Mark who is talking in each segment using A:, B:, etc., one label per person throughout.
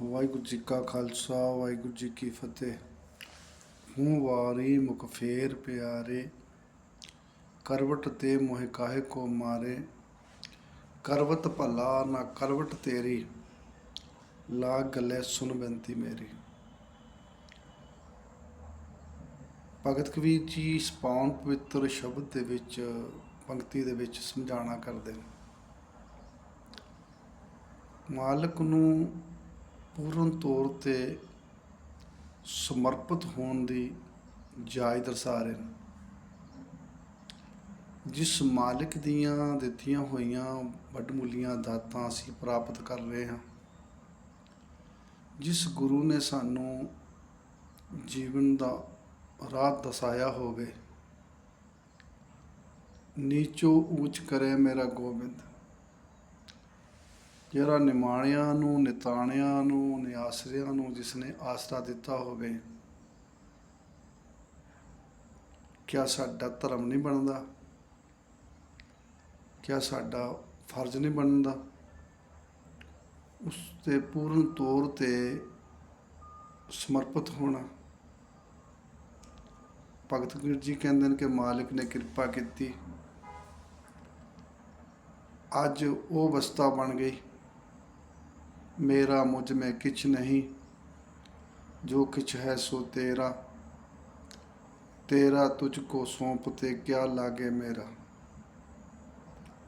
A: ਵਾਹਿਗੁਰੂ ਜੀ ਕਾ ਖਾਲਸਾ, ਵਾਹਿਗੁਰੂ ਜੀ ਕੀ ਫਤਿਹ। ਹੂੰ ਵਾਰੀ ਮੁਖ ਪਿਆਰੇ, ਕਰਵਟ ਤੇ ਮੋਹਿ ਕਾਹੇ ਕੋ ਮਾਰੇ। ਕਰਵਤ ਭਲਾ ਨਾ ਕਰਵਟ ਤੇਰੀ ਲਾ ਗੱਲੇ ਸੁਨ ਬੇਨਤੀ ਮੇਰੀ। ਭਗਤ ਕਬੀਰ ਜੀ ਇਸ ਪਵਿੱਤਰ ਸ਼ਬਦ ਦੇ ਵਿੱਚ, ਪੰਕਤੀ ਦੇ ਵਿੱਚ ਸਮਝਾਣਾ ਕਰਦੇ ਨੇ। ਮਾਲਕ ਨੂੰ ਪੂਰਨ ਤੌਰ ਤੇ ਸਮਰਪਿਤ ਹੋਣ ਦੀ ਜਾਇ ਦਰਸਾ ਰਹੇ ਨੇ। ਜਿਸ ਮਾਲਕ ਦੀਆਂ ਦਿੱਤੀਆਂ ਹੋਈਆਂ ਵੱਡਮੁੱਲੀਆਂ ਦਾਤਾਂ ਅਸੀਂ ਪ੍ਰਾਪਤ ਕਰ ਰਹੇ ਹਾਂ, ਜਿਸ ਗੁਰੂ ਨੇ ਸਾਨੂੰ ਜੀਵਨ ਦਾ ਰਾਹ ਦਸਾਇਆ ਹੋਵੇ, ਨੀਚੋ ਉੱਚ ਕਰੇ ਮੇਰਾ ਗੋਬਿੰਦ। ਜਿਹੜਾ ਨਿਮਾਣਿਆਂ ਨੂੰ, ਨਿਤਾਣਿਆਂ ਨੂੰ, ਨਿਆਸਰਿਆਂ ਨੂੰ ਜਿਸ ਨੇ ਆਸਰਾ ਦਿੱਤਾ ਹੋਵੇ, ਕਿਆ ਸਾਡਾ ਧਰਮ ਨਹੀਂ ਬਣਦਾ? ਕਿਆ ਸਾਡਾ ਫਰਜ਼ ਨਹੀਂ ਬਣਦਾ? ਉਸ ਤੇ ਪੂਰਨ ਤੌਰ ਤੇ ਸਮਰਪਿਤ ਹੋਣਾ। ਭਗਤ ਗੁਰੂ ਜੀ ਕਹਿੰਦੇ ਨੇ ਕਿ ਮਾਲਕ ਨੇ ਕਿਰਪਾ ਕੀਤੀ। ਅੱਜ ਉਹ ਅਵਸਥਾ ਬਣ ਗਈ। ਮੇਰਾ ਮੁਝ ਮੈਂ ਕਿਛ ਨਹੀਂ ਜੋ ਕਿਛ ਹੈ ਸੋ ਤੇਰਾ ਤੇਰਾ ਤੁਝ ਕੋ ਸੌਂਪ ਤੇ ਕਿਆ ਲਾਗੇ ਮੇਰਾ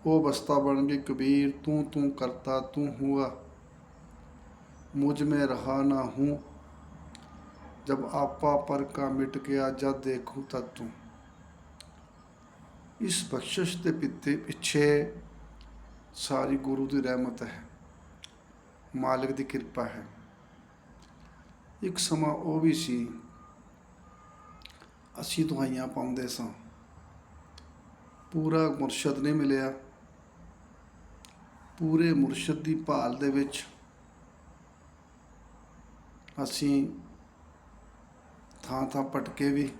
A: ਉਹ ਅਵਸਥਾ ਬਣ ਗਈ ਕਬੀਰ ਤੂੰ ਤੂੰ ਕਰਤਾ ਤੂੰ ਹੁਆ मुझ में रहा ना हूँ जब आपा पर का मिट गया जब देखूं तब तू ਇਸ ਬਖਸ਼ਿਸ਼ ਦੇ ਪਿੱਤੇ ਪਿੱਛੇ ਸਾਰੀ ਗੁਰੂ ਦੀ ਰਹਿਮਤ ਹੈ ਮਾਲਕ ਦੀ ਕਿਰਪਾ ਹੈ। ਇੱਕ ਸਮਾਂ ਉਹ ਵੀ ਸੀ, ਅਸੀਂ ਦਵਾਈਆਂ ਪਾਉਂਦੇ ਸਾਂ। ਪੂਰਾ ਮੁਰਸ਼ਦ ਨਹੀਂ ਮਿਲਿਆ। ਪੂਰੇ ਮੁਰਸ਼ਦ ਦੀ ਭਾਲ ਦੇ ਵਿੱਚ ਅਸੀਂ ਥਾਂ ਥਾਂ ਪਟਕੇ ਵੀ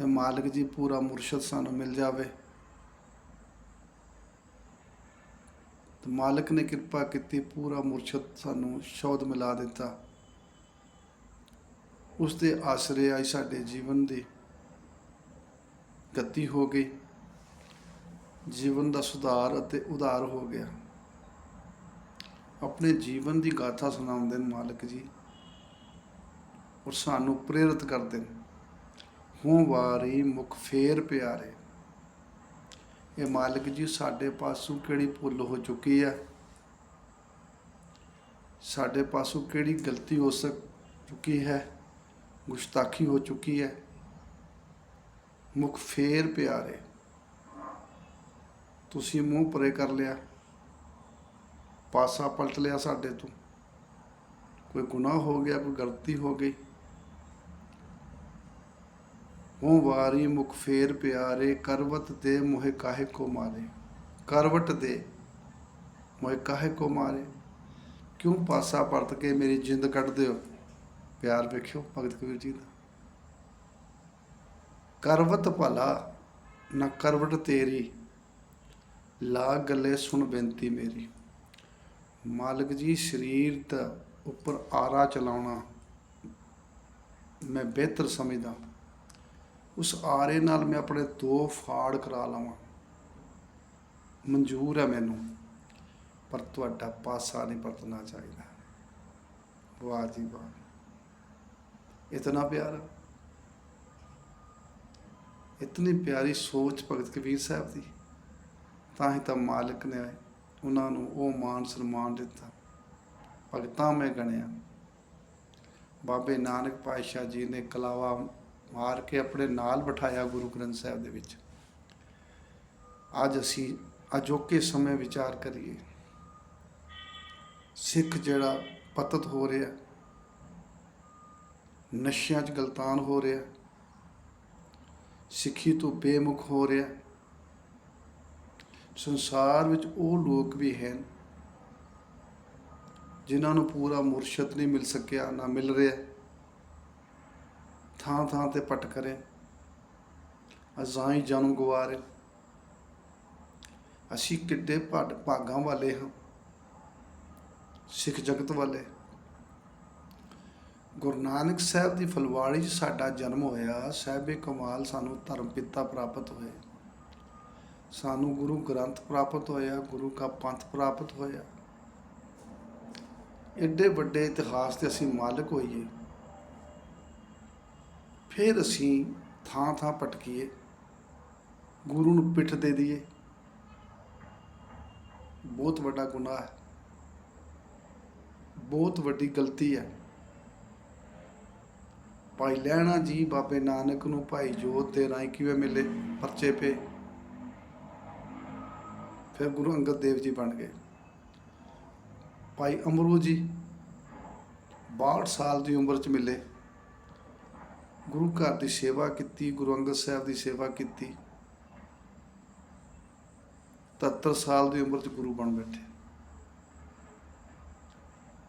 A: ਇਹ ਮਾਲਕ ਜੀ ਪੂਰਾ ਮੁਰਸ਼ਦ ਸਾਨੂੰ ਮਿਲ ਜਾਵੇ। ਤੇ ਮਾਲਕ ਨੇ ਕਿਰਪਾ ਕੀਤੀ, ਪੂਰਾ ਮੁਰਸ਼ਦ ਸਾਨੂੰ ਸ਼ੌਦ ਮਿਲਾ ਦਿੱਤਾ। ਉਸ ਦੇ ਆਸਰੇ ਆਈ ਸਾਡੇ ਜੀਵਨ ਦੀ ਗਤੀ ਹੋ ਗਈ। ਜੀਵਨ ਦਾ ਸੁਧਾਰ ਅਤੇ ਉਧਾਰ ਹੋ ਗਿਆ। ਆਪਣੇ ਜੀਵਨ ਦੀ ਗਾਥਾ ਸੁਣਾਉਂਦੇ ਨੇ ਮਾਲਕ ਜੀ ਔਰ ਸਾਨੂੰ ਪ੍ਰੇਰਿਤ ਕਰਦੇ ਨੇ। ਹੂੰ ਵਾਰੀ ਮੁਖ ਫੇਰ ਪਿਆਰੇ। ਇਹ ਮਾਲਕ ਜੀ, ਸਾਡੇ ਪਾਸੋਂ ਕਿਹੜੀ ਭੁੱਲ ਹੋ ਚੁੱਕੀ ਹੈ ਸਾਡੇ ਪਾਸੋਂ ਕਿਹੜੀ ਗਲਤੀ ਹੋ ਸਕ, ਚੁੱਕੀ ਹੈ? ਗੁਸਤਾਖੀ ਹੋ ਚੁੱਕੀ ਹੈ? ਮੁਖ ਫੇਰ ਪਿਆਰੇ, ਤੁਸੀਂ ਮੂੰਹ ਪਰੇ ਕਰ ਲਿਆ। ਪਾਸਾ ਪਲਟ ਲਿਆ ਸਾਡੇ ਤੋਂ। ਕੋਈ ਗੁਨਾਹ ਹੋ ਗਿਆ, ਕੋਈ ਗਲਤੀ ਹੋ ਗਈ। ਹੂੰ ਵਾਰੀ ਮੁਖ ਫੇਰ ਪਿਆਰੇ, ਕਰਵਤ ਦੇ ਮੋਹਿ ਕਾਹੇ ਕੋ ਮਾਰੇ। ਕਰਵਟ ਦੇ ਮੋਹਿ ਕਾਹੇ ਕੋ ਮਾਰੇ। ਕਿਉਂ ਪਾਸਾ ਪਰਤ ਕੇ ਮੇਰੀ ਜਿੰਦ ਕੱਢਦੇ ਹੋ ਪਿਆਰ ਵੇਖਿਓ ਭਗਤ ਕਬੀਰ ਜੀ ਦਾ। ਕਰਵਤ ਭਲਾ, ਨਾ ਕਰਵਟ ਤੇਰੀ। ਲਾ ਗੱਲੇ ਸੁਣ ਬੇਨਤੀ ਮੇਰੀ। ਮਾਲਕ ਜੀ, ਸਰੀਰ ਦਾ ਉੱਪਰ ਆਰਾ ਚਲਾਉਣਾ ਮੈਂ ਬਿਹਤਰ ਸਮਝਦਾ। ਉਸ ਆਰੇ ਨਾਲ ਮੈਂ ਆਪਣੇ ਦੋ ਫਾੜ ਕਰਾ ਲਵਾਂ। ਮਨਜ਼ੂਰ ਹੈ ਮੈਨੂੰ, ਪਰ ਤੁਹਾਡਾ ਪਾਸਾ ਨਹੀਂ ਪਰਤਣਾ ਚਾਹੀਦਾ। ਵਾਹ ਜੀ ਵਾਹ। ਇਤਨਾ ਪਿਆਰਾ ਇਤਨੀ ਪਿਆਰੀ ਸੋਚ ਭਗਤ ਕਬੀਰ ਸਾਹਿਬ ਦੀ। ਤਾਂ ਹੀ ਤਾਂ ਮਾਲਕ ਨੇ ਉਹਨਾਂ ਨੂੰ ਉਹ ਮਾਨ ਸਨਮਾਨ ਦਿੱਤਾ। ਭਗਤਾਂ ਮੈਂ ਗਣਿਆ। ਬਾਬੇ ਨਾਨਕ ਪਾਤਸ਼ਾਹ ਜੀ ਨੇ ਕਲਾਵਾ ਮਾਰ ਕੇ ਆਪਣੇ ਨਾਲ ਬਿਠਾਇਆ ਗੁਰੂ ਗ੍ਰੰਥ ਸਾਹਿਬ ਦੇ ਵਿੱਚ। ਅੱਜ ਅਸੀਂ ਅਜੋਕੇ ਸਮੇਂ ਵਿਚਾਰ ਕਰੀਏ। ਸਿੱਖ ਜਿਹੜਾ ਪਤਤ ਹੋ ਰਿਹਾ, ਨਸ਼ਿਆਂ 'ਚ ਗਲਤਾਨ ਹੋ ਰਿਹਾ, ਸਿੱਖੀ ਤੋਂ ਬੇਮੁਖ ਹੋ ਰਿਹਾ, ਸੰਸਾਰ ਵਿੱਚ ਉਹ ਲੋਕ ਵੀ ਹਨ ਜਿਨ੍ਹਾਂ ਨੂੰ ਪੂਰਾ ਮੁਰਸ਼ਦ ਨਹੀਂ ਮਿਲ ਸਕਿਆ, ਨਾ ਮਿਲ ਰਿਹਾ। ਥਾਂ ਥਾਂ ਤੇ ਪਟ ਕਰੇ। ਅਜ਼ਾਈ ਜਨਮ ਗਵਾਰੇ। ਅਸੀਂ ਕਿੱਡੇ ਭੱਡ, ਭਾਗਾਂ ਵਾਲੇ ਹਾਂ। ਸਿੱਖ ਜਗਤ ਵਾਲੇ। ਗੁਰੂ ਨਾਨਕ ਸਾਹਿਬ ਦੀ ਫਲਵਾੜੀ 'ਚ ਸਾਡਾ ਜਨਮ ਹੋਇਆ। ਸਾਹਿਬੇ ਕਮਾਲ ਸਾਨੂੰ ਧਰਮ ਪਿਤਾ ਪ੍ਰਾਪਤ ਹੋਏ। ਸਾਨੂੰ ਗੁਰੂ ਗ੍ਰੰਥ ਪ੍ਰਾਪਤ ਹੋਇਆ, ਗੁਰੂ ਕਾ ਪੰਥ ਪ੍ਰਾਪਤ ਹੋਇਆ। ਐਡੇ ਵੱਡੇ ਇਤਿਹਾਸ ਦੇ ਅਸੀਂ ਮਾਲਕ ਹੋਈਏ। ਫਿਰ ਅਸੀਂ ਥਾਂ ਥਾਂ ਭਟਕੀਏ ਗੁਰੂ ਨੂੰ ਪਿੱਠ ਦੇ ਦਈਏ। ਬਹੁਤ ਵੱਡਾ ਗੁਨਾਹ ਹੈ। ਬਹੁਤ ਵੱਡੀ ਗਲਤੀ ਹੈ। ਭਾਈ ਲਹਿਣਾ ਜੀ ਬਾਬੇ ਨਾਨਕ ਨੂੰ ਭਾਈ ਜੋਤ ਦੇ ਰਾਹੀਂ ਕਿਵੇਂ ਮਿਲੇ? ਪਰਚੇ ਪੇ ਫਿਰ ਗੁਰੂ ਅੰਗਦ ਦੇਵ ਜੀ ਬਣ ਗਏ। ਭਾਈ ਅਮਰੂ ਜੀ 62 ਸਾਲ ਦੀ ਉਮਰ 'ਚ ਮਿਲੇ। ਗੁਰੂ ਘਰ ਦੀ ਸੇਵਾ ਕੀਤੀ, ਗੁਰੂ ਅੰਗਦ ਸਾਹਿਬ ਦੀ ਸੇਵਾ ਕੀਤੀ। 73 ਸਾਲ ਦੀ ਉਮਰ 'ਚ ਗੁਰੂ ਬਣ ਬੈਠੇ।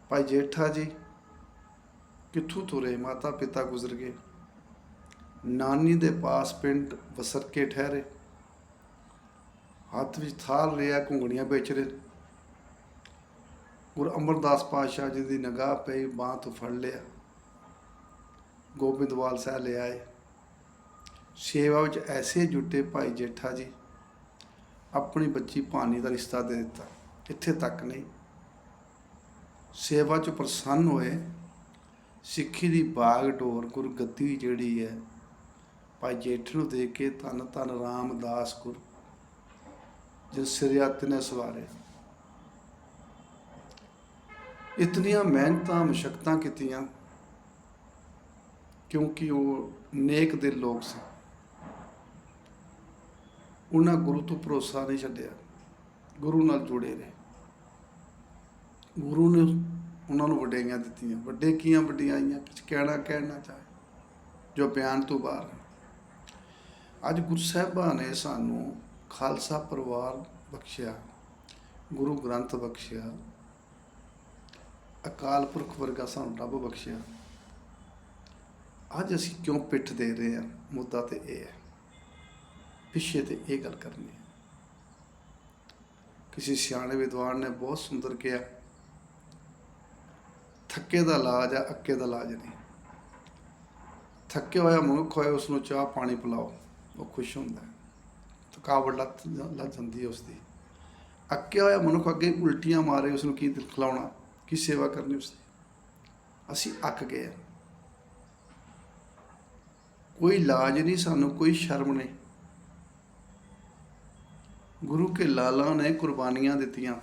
A: ਭਾਈ ਜੇਠਾ ਜੀ, ਕਿੱਥੋਂ ਤੁਰੇ? ਮਾਤਾ ਪਿਤਾ ਗੁਜ਼ਰ ਗਏ। ਨਾਨੀ ਦੇ ਪਾਸ ਪਿੰਡ ਵਸਰ ਕੇ ਠਹਿਰੇ। ਹੱਥ ਵਿੱਚ ਥਾਲ ਲਿਆ, ਘੁੰਗਣੀਆਂ ਵੇਚ ਰਹੇ। ਗੁਰ ਅਮਰਦਾਸ ਪਾਤਸ਼ਾਹ ਜੀ ਦੀ ਨਗਾਹ ਪਈ, ਬਾਂਹ ਤੋਂ ਫੜ ਲਿਆ। ਗੋਬਿੰਦਵਾਲ ਸਾਹਿਬ ਲੈ ਆਏ। ਸੇਵਾ ਵਿੱਚ ਐਸੇ ਜੁਟੇ ਭਾਈ ਜੇਠਾ ਜੀ, ਆਪਣੀ ਬੱਚੀ ਭਾਨੀ ਦਾ ਰਿਸ਼ਤਾ ਦੇ ਦਿੱਤਾ। ਇੱਥੇ ਤੱਕ ਨਹੀਂ। ਸੇਵਾ 'ਚ ਪ੍ਰਸੰਨ ਹੋਏ, ਸਿੱਖੀ ਦੀ ਬਾਗ ਡੋਰ ਗੁਰਗੱਦੀ ਜਿਹੜੀ ਹੈ, ਭਾਈ ਜੇਠ ਨੂੰ ਦੇ ਕੇ ਧੰਨ ਧੰਨ ਰਾਮਦਾਸ ਗੁਰ ਜਿਸ ਸਿਰਿਆਤ ਨੇ ਸਵਾਰੇ। ਇਤਨੀਆਂ ਮਿਹਨਤਾਂ ਮੁਸ਼ਕਲਾਂ ਕੀਤੀਆਂ ਕਿਉਂਕਿ ਉਹ ਨੇਕ ਦੇ ਲੋਕ ਸੀ। ਉਹਨਾਂ ਗੁਰੂ ਤੋਂ ਭਰੋਸਾ ਨਹੀਂ ਛੱਡਿਆ। ਗੁਰੂ ਨਾਲ ਜੁੜੇ ਰਹੇ। ਗੁਰੂ ਨੇ ਉਹਨਾਂ ਨੂੰ ਵਡਿਆਈਆਂ ਦਿੱਤੀਆਂ। ਵੱਡੇ ਕੀਆਂ ਵਡਿਆਈਆਂ ਕੁਝ ਕਹਿਣਾ ਕਹਿਣਾ ਚਾਹੇ, ਜੋ ਬਿਆਨ ਤੋਂ ਬਾਹਰ ਅੱਜ ਗੁਰੂ ਸਾਹਿਬਾਂ ਨੇ ਸਾਨੂੰ ਖਾਲਸਾ ਪਰਿਵਾਰ ਬਖਸ਼ਿਆ, ਗੁਰੂ ਗ੍ਰੰਥ ਬਖਸ਼ਿਆ, ਅਕਾਲ ਪੁਰਖ ਵਰਗਾ ਸਾਨੂੰ ਰੱਬ ਬਖਸ਼ਿਆ। ਅੱਜ ਅਸੀਂ ਕਿਉਂ ਪਿੱਠ ਦੇ ਰਹੇ ਹਾਂ? ਮੁੱਦਾ ਤੇ ਇਹ ਹੈ। ਪਿੱਛੇ ਤੇ ਇਹ ਗੱਲ ਕਰਨੀ ਹੈ। ਕਿਸੇ ਸਿਆਣੇ ਵਿਦਵਾਨ ਨੇ ਬਹੁਤ ਸੁੰਦਰ ਕਿਹਾ, ਥੱਕੇ ਦਾ ਇਲਾਜ ਆ, ਅੱਕੇ ਦਾ ਇਲਾਜ ਨਹੀਂ। ਥੱਕਿਆ ਹੋਇਆ ਮਨੁੱਖ ਹੋਏ ਉਸ ਨੂੰ ਚਾਹ ਪਾਣੀ ਪਿਲਾਓ, ਉਹ ਖੁਸ਼ ਹੁੰਦਾ ਥਕਾਵਟ ਲੱਤ ਲੱਤ ਜਾਂਦੀ ਹੈ ਉਸ ਦੀ ਅੱਕਿਆ ਹੋਇਆ ਮਨੁੱਖ ਅੱਗੇ ਉਲਟੀਆਂ ਮਾਰੇ ਉਸ ਨੂੰ ਕੀ ਖਿਲਾਉਣਾ? ਕੀ ਸੇਵਾ ਕਰਨੀ ਉਸ ਦੀ ਅਸੀਂ ਅੱਕ ਗਏ ਹਾਂ। ਕੋਈ ਲਾਜ ਨਹੀਂ, ਸਾਨੂੰ ਕੋਈ ਸ਼ਰਮ ਨਹੀਂ। ਗੁਰੂ ਕੇ ਲਾਲਾਂ ਨੇ ਕੁਰਬਾਨੀਆਂ ਦਿੱਤੀਆਂ।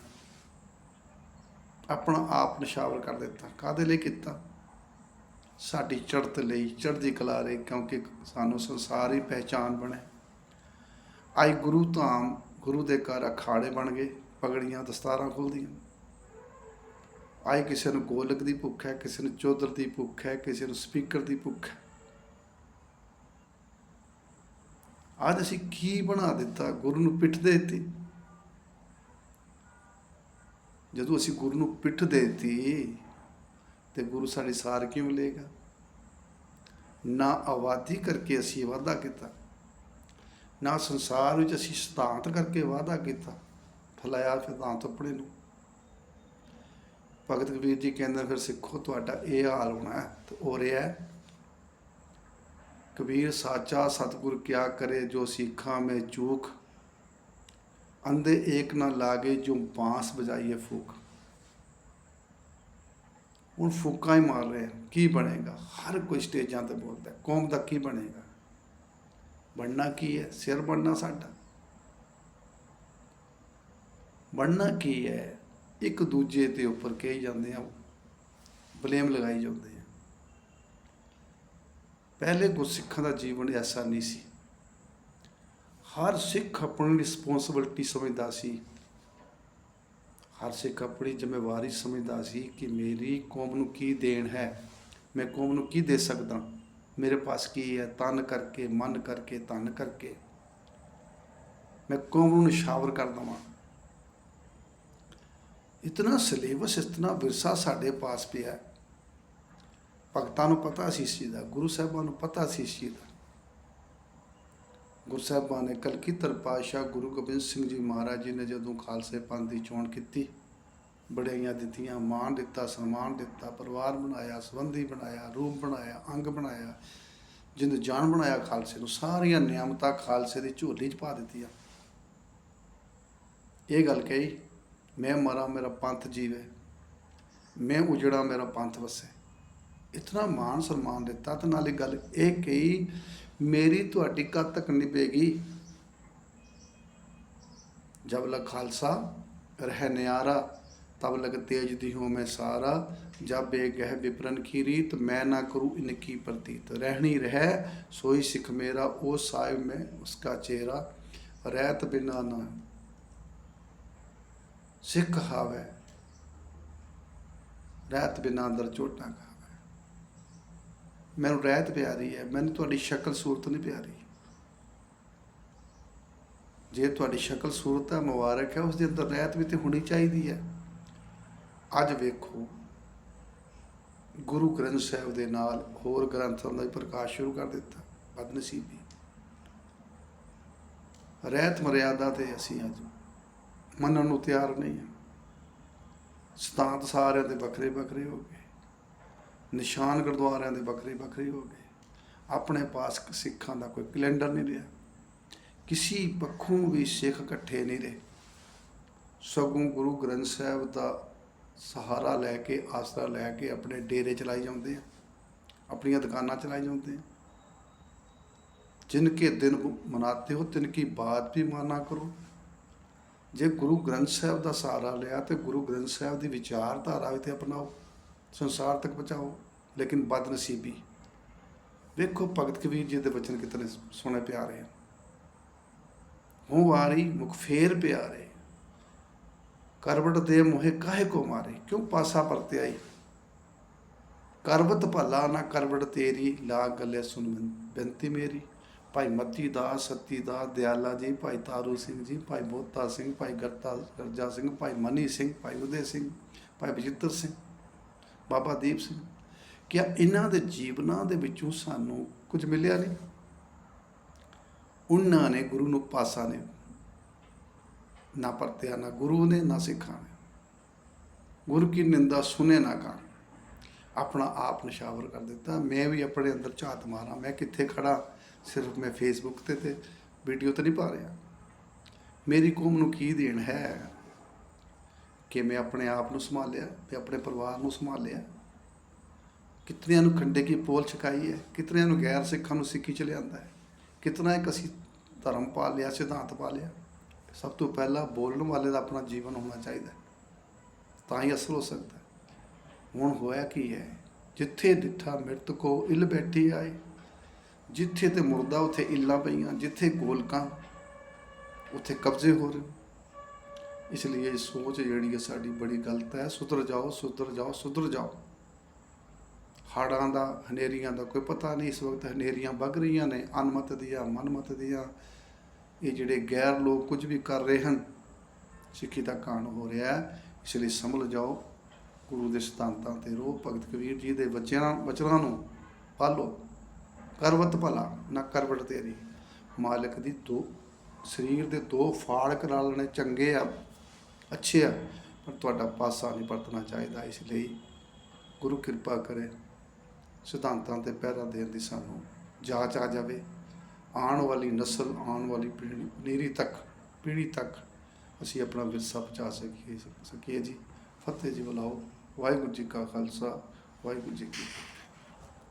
A: ਆਪਣਾ ਆਪ ਨਿਸ਼ਾਵਰ ਕਰ ਦਿੱਤਾ। ਕਾਦੇ ਲਈ ਕੀਤਾ? ਸਾਡੀ ਚੜ੍ਹਤ ਲਈ, ਚੜ੍ਹਦੀ ਕਲਾ ਲਈ, ਕਿਉਂਕਿ ਸਾਨੂੰ ਸੰਸਾਰ ਹੀ ਪਹਿਚਾਨ ਬਣੇ ਆਈ ਗੁਰੂ ਧਾਮ, ਗੁਰੂ ਦੇ ਘਰ ਅਖਾੜੇ ਬਣ ਗਏ, ਪਗੜੀਆਂ ਦਸਤਾਰਾਂ ਖੁੱਲਦੀਆਂ ਆਈ ਕਿਸੇ ਨੂੰ ਗੋਲਕ ਦੀ ਭੁੱਖ ਹੈ, ਕਿਸੇ ਨੂੰ ਚੌਧਰ ਦੀ ਭੁੱਖ ਹੈ, ਕਿਸੇ ਨੂੰ ਸਪੀਕਰ ਦੀ ਭੁੱਖ ਹੈ। ਅੱਜ ਅਸੀਂ ਕੀ ਬਣਾ ਦਿੱਤਾ? ਗੁਰੂ ਨੂੰ ਪਿੱਠ ਦੇ ਦਿੱਤੀ। ਜਦੋਂ ਅਸੀਂ ਗੁਰੂ ਨੂੰ ਪਿੱਠ ਦੇ ਦਿੱਤੀ, ਤੇ ਗੁਰੂ ਸਾਡੀ ਸਾਰ ਕਿਉਂ ਲਏਗਾ ਨਾ ਆਵਾਦੀ ਕਰਕੇ ਅਸੀਂ ਵਾਅਦਾ ਕੀਤਾ। ਨਾ ਸੰਸਾਰ ਵਿੱਚ ਅਸੀਂ ਸਿਧਾਂਤ ਕਰਕੇ ਵਾਅਦਾ ਕੀਤਾ। ਫਲਾਇਆ ਸਿਧਾਂਤ ਆਪਣੇ ਨੂੰ। ਭਗਤ ਕਬੀਰ ਜੀ ਕਹਿੰਦੇ ਫਿਰ ਸਿੱਖੋ, ਤੁਹਾਡਾ ਇਹ ਹਾਲ ਹੋਣਾ ਹੈ ਤੇ ਹੋ ਰਿਹਾ ਹੈ। ਕਬੀਰ ਸਾਚਾ ਸਤਿਗੁਰ ਕਿਆ ਕਰੇ ਜੋ ਸਿੱਖਾਂ ਮੈਂ ਚੂਕ। ਅੰਧੇ ਏਕ ਨਾ ਲਾਗੇ ਜੋ ਬਾਂਸ ਬਜਾਈਏ ਫੂਕ। ਹੁਣ ਫੂਕਾਂ ਹੀ ਮਾਰ ਰਹੇ ਕੀ ਬਣੇਗਾ? ਹਰ ਕੋਈ ਸਟੇਜਾਂ ਤੇ ਬੋਲਦਾ ਹੈ। ਕੌਮ ਦਾ ਕੀ ਬਣੇਗਾ? ਬਣਨਾ ਕੀ ਹੈ? ਸਿਰ ਬਣਨਾ ਸਾਡਾ। ਬਣਨਾ ਕੀ ਹੈ? ਇੱਕ ਦੂਜੇ ਦੇ ਉੱਪਰ ਕਹੀ ਜਾਂਦੇ ਆ ਬਲੇਮ ਲਗਾਈ ਜਾਂਦੇ ਪਹਿਲੇ ਗੁਰਸਿੱਖਾਂ ਦਾ ਜੀਵਨ ਐਸਾ ਨਹੀਂ ਸੀ। ਹਰ ਸਿੱਖ ਆਪਣੀ ਰਿਸਪੌਂਸਿਬਿਲਟੀ ਸਮਝਦਾ ਸੀ। ਹਰ ਸਿੱਖ ਆਪਣੀ ਜ਼ਿੰਮੇਵਾਰੀ ਸਮਝਦਾ ਸੀ ਕਿ ਮੇਰੀ ਕੌਮ ਨੂੰ ਕੀ ਦੇਣ ਹੈ, ਮੈਂ ਕੌਮ ਨੂੰ ਕੀ ਦੇ ਸਕਦਾ? ਮੇਰੇ ਪਾਸ ਕੀ ਹੈ? ਤਨ ਕਰਕੇ, ਮਨ ਕਰਕੇ ਤਨ ਕਰਕੇ। ਮੈਂ ਕੌਮ ਨੂੰ ਨਿਸ਼ਾਵਰ ਕਰ ਦਵਾਂ। ਇਤਨਾ ਸਿਲੇਬਸ ਇਤਨਾ ਵਿਰਸਾ ਸਾਡੇ ਪਾਸ ਪਿਆ। ਹੈ ਭਗਤਾਂ ਨੂੰ ਪਤਾ ਸੀ ਇਸ ਚੀਜ਼ ਦਾ, ਗੁਰੂ ਸਾਹਿਬਾਂ ਨੂੰ ਪਤਾ ਸੀ ਇਸ ਚੀਜ਼ ਦਾ। ਗੁਰੂ ਸਾਹਿਬਾਂ ਨੇ ਕਲਕੀਧਰ ਪਾਤਸ਼ਾਹ ਗੁਰੂ ਗੋਬਿੰਦ ਸਿੰਘ ਜੀ ਮਹਾਰਾਜ ਜੀ ਨੇ ਜਦੋਂ ਖਾਲਸੇ ਪੰਥ ਦੀ ਚੋਣ ਕੀਤੀ ਬੜਾਈਆਂ ਦਿੱਤੀਆਂ, ਮਾਣ ਦਿੱਤਾ, ਸਨਮਾਨ ਦਿੱਤਾ, ਪਰਿਵਾਰ ਬਣਾਇਆ, ਸੰਬੰਧੀ ਬਣਾਇਆ, ਰੂਪ ਬਣਾਇਆ, ਅੰਗ ਬਣਾਇਆ, ਜਿੰਦ ਜਾਨ ਬਣਾਇਆ ਖਾਲਸੇ ਨੂੰ, ਸਾਰੀਆਂ ਨਿਯਮਤਾ ਖਾਲਸੇ ਦੀ ਝੋਲੀ 'ਚ ਪਾ ਦਿੱਤੀਆਂ। ਇਹ ਗੱਲ ਕਹੀ, ਮੈਂ ਮਰਾਂ, ਮੇਰਾ ਪੰਥ ਜੀਵੇ, ਮੈਂ ਉਜੜਾ, ਮੇਰਾ ਪੰਥ ਵਸੇ। ਇਤਨਾ ਮਾਣ ਸਨਮਾਨ ਦਿੱਤਾ ਤੇ ਨਾਲੇ ਗੱਲ ਇਹ ਕਹੀ, ਮੇਰੀ ਤੁਹਾਡੀ ਕਦ ਤੱਕ ਨਹੀਂ ਨਿਭੇਗੀ? ਜਬ ਲਗ ਖਾਲਸਾ, ਰਹਿ ਨਿਆਰਾ, ਤਬ ਲਗ ਤੇਜ ਦੀ ਹੂੰ ਮੈਂ ਸਾਰਾ। ਜਬ ਬੇਗਹਿ ਵਿਪਰਨ ਕੀ ਰੀਤ, ਮੈਂ ਨਾ ਕਰੂ ਇਨਕੀ ਪ੍ਰਤੀਤ। ਰਹਿਣੀ ਰਹਿ, ਸੋਈ ਸਿੱਖ ਮੇਰਾ, ਉਹ ਸਾਹਿਬ ਮੈਂ ਉਸਕਾ ਚਿਹਰਾ ਰਹਿਤ ਬਿਨਾ ਨਾ ਸਿੱਖ ਹਾਵੇ। ਰਹਿਤ ਬਿਨਾ ਅੰਦਰ ਚੋਟਾਂ ਕਾ ਮੈਨੂੰ ਰਹਿਤ ਪਿਆਰੀ ਹੈ, ਮੈਨੂੰ ਤੁਹਾਡੀ ਸ਼ਕਲ ਸੂਰਤ ਨਹੀਂ ਪਿਆਰੀ ਜੇ ਤੁਹਾਡੀ ਸ਼ਕਲ ਸੂਰਤ ਹੈ, ਮੁਬਾਰਕ ਹੈ ਉਸ ਦੇ ਅੰਦਰ ਰਹਿਤ ਵੀ ਤੇ ਹੋਣੀ ਚਾਹੀਦੀ ਹੈ। ਅੱਜ ਵੇਖੋ, ਗੁਰੂ ਗ੍ਰੰਥ ਸਾਹਿਬ ਦੇ ਨਾਲ ਹੋਰ ਗ੍ਰੰਥਾਂ ਦਾ ਪ੍ਰਕਾਸ਼ ਸ਼ੁਰੂ ਕਰ ਦਿੱਤਾ, ਬਦਨਸੀਬੀ। ਰਹਿਤ ਮਰਿਆਦਾ ਤੇ ਅਸੀਂ ਅੱਜ ਮੰਨਣ ਨੂੰ ਤਿਆਰ ਨਹੀਂ ਹਾਂ। ਸਤਾਂਤ ਸਾਰਿਆਂ ਦੇ ਵੱਖਰੇ ਵੱਖਰੇ ਹੋ ਗਏ। ਨਿਸ਼ਾਨ ਗੁਰਦੁਆਰਿਆਂ ਦੇ ਵੱਖਰੇ ਵੱਖਰੇ ਹੋ ਗਏ। ਆਪਣੇ ਪਾਸ ਸਿੱਖਾਂ ਦਾ ਕੋਈ ਕੈਲੰਡਰ ਨਹੀਂ ਰਿਹਾ। ਕਿਸੇ ਪੱਖੋਂ ਵੀ ਸਿੱਖ ਇਕੱਠੇ ਨਹੀਂ ਰਹੇ। ਸਗੋਂ ਗੁਰੂ ਗ੍ਰੰਥ ਸਾਹਿਬ ਦਾ ਸਹਾਰਾ ਲੈ ਕੇ, ਆਸਰਾ ਲੈ ਕੇ ਆਪਣੇ ਡੇਰੇ ਚਲਾਈ ਜਾਂਦੇ ਆ। ਆਪਣੀਆਂ ਦੁਕਾਨਾਂ ਚਲਾਈ ਜਾਂਦੇ ਆ। ਜਿਨਕੇ ਦਿਨ ਮਨਾਤੇ ਹੋ ਤਿਨਕੀ ਬਾਤ ਵੀ ਮਾਨਾ ਕਰੋ। ਜੇ ਗੁਰੂ ਗ੍ਰੰਥ ਸਾਹਿਬ ਦਾ ਸਹਾਰਾ ਲਿਆ, ਤੇ ਗੁਰੂ ਗ੍ਰੰਥ ਸਾਹਿਬ ਦੀ ਵਿਚਾਰਧਾਰਾ ਵੀ ਤੇ ਅਪਣਾਓ। ਸੰਸਾਰ ਤੱਕ ਪਹੁੰਚਾਓ, ਲੇਕਿਨ ਬਦਨਸੀਬੀ। ਵੇਖੋ ਭਗਤ ਕਬੀਰ ਜੀ ਦੇ ਬਚਨ ਕਿਤਨੇ ਸੋਹਣੇ ਪਿਆਰੇ ਆ। ਹੂੰ ਵਾਰੀ ਮੁਖ ਫੇਰ ਪਿਆਰੇ। ਕਰਵਟ ਦੇ ਮੋਹੇ ਕਾਹੇ ਕੋ ਮਾਰੇ? ਕਿਉਂ ਪਾਸਾ ਪਰਤੇ ਆਈ? ਕਰਵਤ ਭਲਾ ਨਾ ਕਰਵਟ ਤੇਰੀ, ਲਾ ਗੱਲੇ ਸੁਣ ਬੇਨਤੀ ਮੇਰੀ। ਭਾਈ ਮਤੀ ਦਾਸ ਸੱਤੀ ਦਾਸ ਦਿਆਲਾ ਜੀ, ਭਾਈ ਤਾਰੂ ਸਿੰਘ ਜੀ, ਭਾਈ ਬੋਤਾ ਸਿੰਘ, ਭਾਈ ਗਰਤਾ, ਗਰਜਾ ਸਿੰਘ, ਭਾਈ ਮਨੀ ਸਿੰਘ, ਭਾਈ ਉਦੇ ਸਿੰਘ, ਭਾਈ ਬਜਿੱਤਰ ਸਿੰਘ। ਬਾਬਾ ਦੀਪ ਸਿੰਘ, ਕਿ ਇਹਨਾਂ ਦੇ ਜੀਵਨਾਂ ਦੇ ਵਿੱਚੋਂ ਸਾਨੂੰ ਕੁਝ ਮਿਲਿਆ ਨਹੀਂ। ਉਹਨਾਂ ਨੇ ਗੁਰੂ ਨੂੰ ਪਾਸਾ ਨੇ ਨਾ ਪਰਤਿਆ, ਨਾ ਗੁਰੂ ਨੇ, ਨਾ ਸਿੱਖਾਂ ਨੇ। ਗੁਰੂ ਕੀ ਨਿੰਦਾ ਸੁਨੇ ਨਾ ਕਾ ਆਪਣਾ ਆਪ ਨਿਸ਼ਾਵਰ ਕਰ ਦਿੱਤਾ। ਮੈਂ ਵੀ ਆਪਣੇ ਅੰਦਰ ਝਾਤ ਮਾਰਾਂ। ਮੈਂ ਕਿੱਥੇ ਖੜਾ ਸਿਰਫ ਮੈਂ ਫੇਸਬੁੱਕ ਤੇ ਤੇ ਵੀਡੀਓ ਤੇ ਨਹੀਂ ਪਾ ਰਿਹਾ। ਮੇਰੀ ਕੌਮ ਨੂੰ ਕੀ ਦੇਣ ਹੈ? ਕਿ ਮੈਂ ਆਪਣੇ ਆਪ ਨੂੰ ਸੰਭਾਲਿਆ ਤੇ ਆਪਣੇ ਪਰਿਵਾਰ ਨੂੰ ਸੰਭਾਲਿਆ। ਕਿਤਨਿਆਂ ਨੂੰ ਖੰਡੇ ਕੀ ਪੋਲ ਛਕਾਈ ਹੈ, ਕਿਤਨਿਆਂ ਨੂੰ ਗੈਰ ਸਿੱਖਾਂ ਨੂੰ ਸਿੱਖੀ ਚ ਲਿਆਂਦਾ ਹੈ। ਕਿਤਨਾ ਇੱਕ ਅਸੀਂ ਧਰਮ ਪਾ ਲਿਆ, ਸਿਧਾਂਤ ਪਾ ਲਿਆ। ਸਭ ਤੋਂ ਪਹਿਲਾਂ ਬੋਲਣ ਵਾਲੇ ਦਾ ਆਪਣਾ ਜੀਵਨ ਹੋਣਾ ਚਾਹੀਦਾ ਤਾਂ ਹੀ ਅਸਲ ਹੋ ਸਕਦਾ ਹੁਣ ਹੋਇਆ ਕੀ ਹੈ, ਜਿੱਥੇ ਡਿੱਠਾ ਮਿਰਤ ਕੋ ਇਲ ਬੈਠੀ ਆਏ, ਜਿੱਥੇ ਤੇ ਮੁਰਦਾ ਉੱਥੇ ਇੱਲਾਂ ਪਈਆਂ, ਜਿੱਥੇ ਗੋਲਕਾਂ, ਉੱਥੇ ਕਬਜ਼ੇ ਹੋ ਰਹੇ। ਇਸ ਲਈ ਇਹ ਸੋਚ ਜਿਹੜੀ ਹੈ ਸਾਡੀ ਬੜੀ ਗਲਤ ਹੈ। ਸੁਧਰ ਜਾਓ ਸੁਧਰ ਜਾਓ ਸੁਧਰ ਜਾਓ। ਹਾੜਾਂ ਦਾ, ਹਨੇਰੀਆਂ ਦਾ ਕੋਈ ਪਤਾ ਨਹੀਂ। ਇਸ ਵਕਤ ਹਨੇਰੀਆਂ ਵਗ ਰਹੀਆਂ ਨੇ ਅਨਮਤ ਦੀਆਂ, ਮਨਮਤ ਦੀਆਂ। ਇਹ ਜਿਹੜੇ ਗੈਰ ਲੋਕ ਕੁਝ ਵੀ ਕਰ ਰਹੇ ਹਨ, ਸਿੱਖੀ ਦਾ ਕਾਣ ਹੋ ਰਿਹਾ ਹੈ। ਇਸ ਲਈ ਸੰਭਲ ਜਾਓ। ਗੁਰੂ ਦੇ ਸਿਧਾਂਤਾਂ ਤੇ ਰੋ ਭਗਤ ਕਬੀਰ ਜੀ ਦੇ ਬੱਚਿਆਂ ਵਚਨਾਂ ਨੂੰ ਪਾਲੋ। ਕਰਵਤ ਭਲਾ, ਨਾ ਕਰਵਟ ਤੇਰੀ। ਮਾਲਕ ਦੀ ਦੋ, ਸਰੀਰ ਦੇ ਦੋ ਫਾੜ ਕਰਾ ਲੈਣੇ ਚੰਗੇ ਆ। ਅੱਛੇ ਆ, ਪਰ ਤੁਹਾਡਾ ਪਾਸਾ ਨਹੀਂ ਪਰਤਣਾ ਚਾਹੀਦਾ, ਇਸ ਲਈ ਗੁਰੂ ਕਿਰਪਾ ਕਰੇ, ਸਿਧਾਂਤਾਂ ਤੇ ਪਹਿਰਾ ਦੇਣ ਦੀ ਸਾਨੂੰ ਜਾਂਚ ਆ ਜਾਵੇ। ਆਉਣ ਵਾਲੀ ਨਸਲ, ਆਉਣ ਵਾਲੀ ਪੀੜ੍ਹੀ, ਪਨੀਰੀ ਤੱਕ, ਪੀੜ੍ਹੀ ਤੱਕ ਅਸੀਂ ਆਪਣਾ ਵਿਰਸਾ ਪਹੁੰਚਾ ਸਕੀਏ ਸਕੀਏ ਜੀ। ਫਤਿਹ ਜੀ ਬੁਲਾਓ। ਵਾਹਿਗੁਰੂ ਜੀ ਕਾ ਖਾਲਸਾ, ਵਾਹਿਗੁਰੂ ਜੀ ਕੀ